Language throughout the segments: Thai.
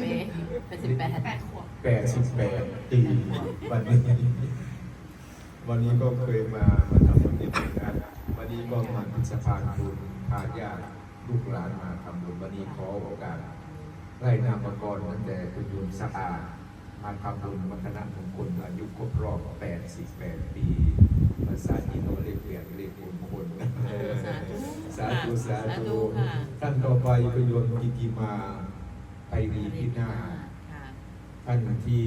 เมแปดสิบแปดแปดขวบแปดสิบแปดปีวันนี้วันนี้ก็เคยมามาทำบุญที่นี่กันวันนี้ก็มาเป็นสะพานบุญพาญาติลูกหลานมาทำบุญวันนี้ขอโอกาสไล่นามกรตั้งแต่คุณโยมสะอาดมาทำบุญวัฒนมงคลอายุครบรอบ 88 ปีภาษาที่เราเรียกเปลี่ยนเรียกมงคลเออสาธุสาธุค่ะท่านต่อไปคุณโยมกิติมา ไปรีพินาศค่ะท่านที่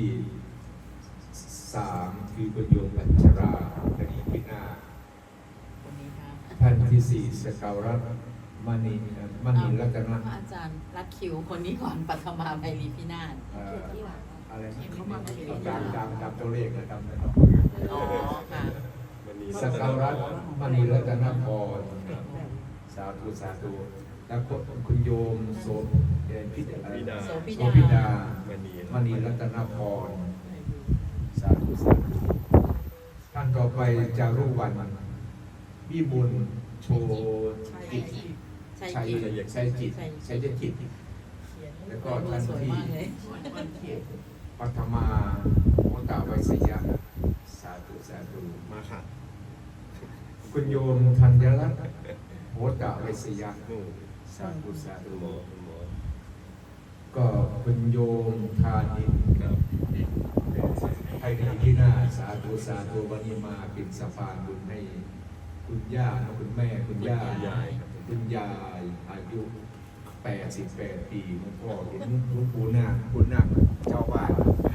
สามคือประโยมปัญชราคดีพินาศวันนี้ค่ะท่านที่สี่สกาวรัตน์มณีเอ่อมณีรัตนพระอาจารย์รัดคิวคนนี้ก่อนปัทมาไพรีพินาศเอ่ออะไรนะเขามาเขียนตามตามตามตัวเลขนะครับอ๋อค่ะสกาวรัตน์มณีรัตนพรสาธุสาธุ แล้วก็คุณโยมโสมเอ่อพิเอ่อโสโสพิพิดาดามณีรัตนพรสาธุสาธุท่านต่อไปจารุวันวิบุญโชติใช่ชัยจริงชัยจิตชัยจิตแล้วก็ท่านสวยที่มากเลยปัทมาโมตาไวยสยะสาธุสาธุมาค่ะคุณโยมธัญรัตน์โมตาไวยสยะนู่น สาธุสาธุณหมอคุณหมก็คุณโยมทานินครับไทยดีที่หน้าสาธุสาธุวันนี้มาเป็นสะพานบุญให้คุณย่าคุณแม่คุณย่าคุณยายครับคุณยายอายุ 88 ปีหลวงพ่อเห็นหลวงปู่นาคุณนาเจ้าวาด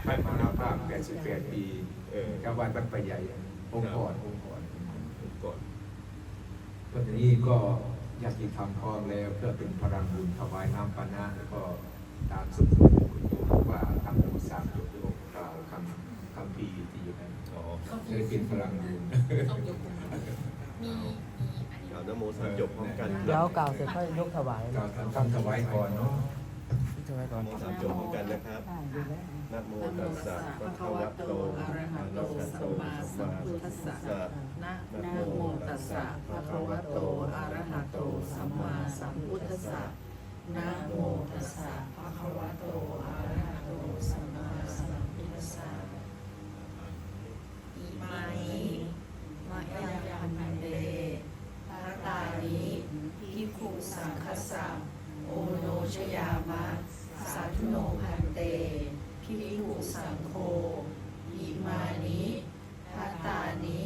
ท่านมานาภาพ88 ปีเออเจ้าวาดวัดปะใหญ่องค์กรองค์กรก่อนวันนี้ก็ อยากจะทำพร้อมแล้วเพื่อเป็นพลังบุญถวายน้ำปานะแล้วก็ตามสุดคุณโยมว่าทำบุญสามจุดโลกกล่าวคำคำปีที่อยู่นั้นอ๋อเลยเป็นพลังบุญต้องยกมือมีมีอันนี้เอาน้ำโมสามจบพร้อมกันเดี๋ยวกล่าวเสร็จค่อยยกถวายกล่าวคำถวายก่อนเนาะถวายก่อนน้ำโมสามจบพร้อมกันนะครับนะโมตัสสะภะคะวะโตอะระหะโตสัมมาสัมพุทธัสสะนะนะโมตัสสะภะคะวะโตอะระหะโตสั มมาสัมพุทธัสสะนะโมตัสสะภะคะวะโตอะระหะโตสัมมาสัมพุทธัสสะอิมานิมะยังพันเตภะตานิพิกขุสังคัสสะโอโนชยามะสาธุโนพันเตพิกขุสังโฆอิมานิพัตตานิ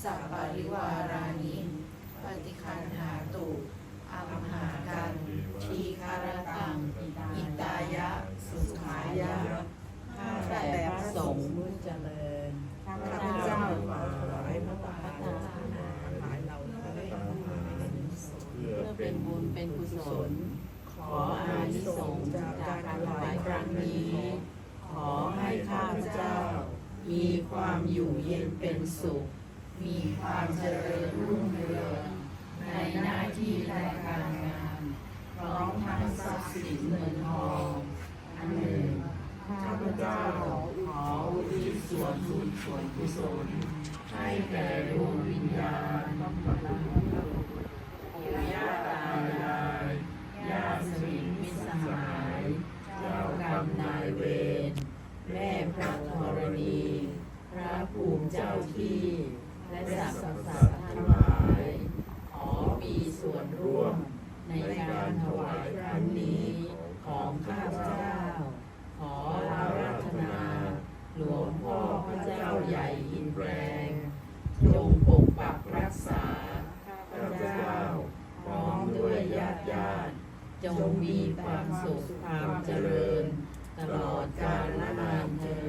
สัปปะริวารานิปฏิคันหาตุอัมหากันทีคาร ตัง อิตายะ สุขายะข้าแต่พระสงฆ์มุเจริญข้าพเจ้าขอถวายพระบาทเพื่อเพื่อเป็นบุญเป็นกุศล ขออานิสงส์จากการถวายครั้งนี้ ขอให้ข้าพเจ้า มีความอยู่เย็นเป็นสุข มีความเจริญรุ่งในหน้าที่และการงานพร้อมทั้งทรัพย์สินเงินทองอันหนึ่งข้าพเจ้าขออุทิศส่วนบุญ ส่วนกุศลให้แก่ดวงวิญญาณปู่ย่าตายายญาติสนิทมิตรสหายเจ้ากรรมนายเวรแม่พระธรณีพระภูมิเจ้าที่ และสรรพสัตว์ทั้งหลายขอมีส่วนร่วมในการถวายครั้งนี้ของข้าพเจ้า ญ่ยิ่แรง จงปกปักรักษาข้าพเจ้าพร้อมด้วยญาติญาติจงมีความสุขความเจริญ ตลอดกาลนานเธอ